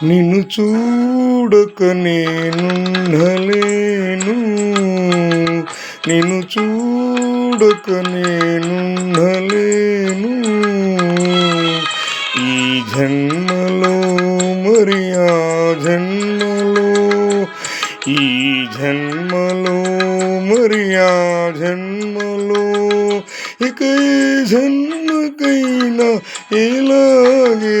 నిన్ను చూడక నేనుండలేను నిన్ను చూడక నేనుండలేను ఈ జన్మలో మరి ఆ జన్మలో ఈ జన్మలో మరి ఆ జన్మలో ఇక జన్మకైనా ఇలాగే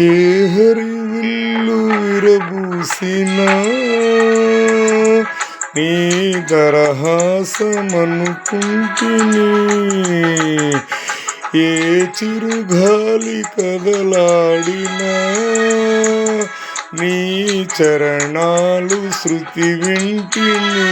ఏ హరివిల్లు విరబూసినా నీ దరహాసమనుకుంటిని ఏ చిరుగాలి కదలాడినా నీ చరణాలు శృతి వింటిని.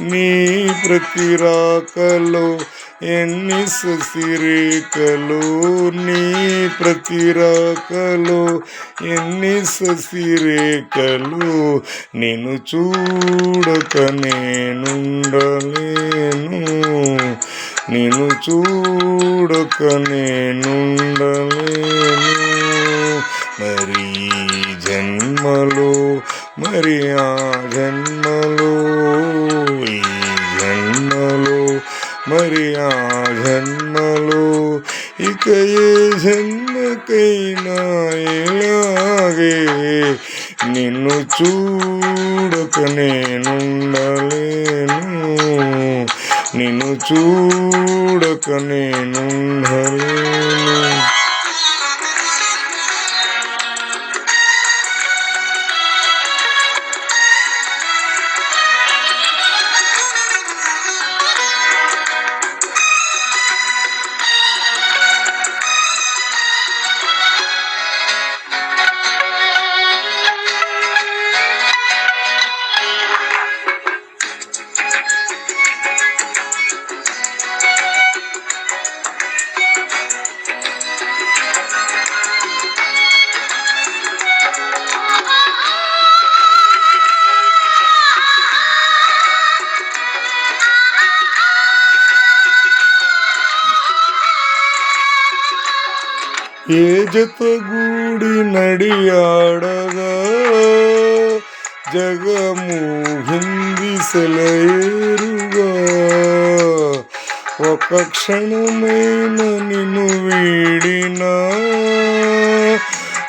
నీ ప్రతిరాకలో ఎన్ని ససిరేకలు నీ ప్రతిరాకలు ఎన్ని ససిరేకలు నేను చూడక నేనుండలేను. నేను చూడక నేనుండలేను. మరి జన్మలో మరి ఆ జన్మ మరి ఆ జన్మలో ఇక ఏ జన్మకైనా ఇలాగే నిన్ను చూడక నేనుండలేను. నిన్ను చూడక నేనుండలేను. ఏ జతగూడి నడియాడగా జగము హింది సెలయేరుగా ఒక క్షణమైన నిన్ను వీడినా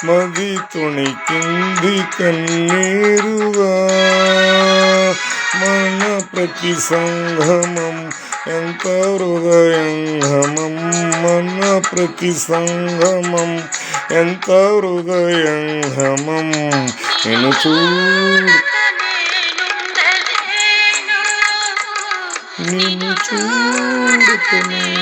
మది తొణికింది కన్నీరుగా మన ప్రతి సంగమం ఎంత హృదయంగమం మన ప్రతి సంగమం. ఎంత హృదయంగమం నేను చూడు నిన్ను చూడుతున్నాను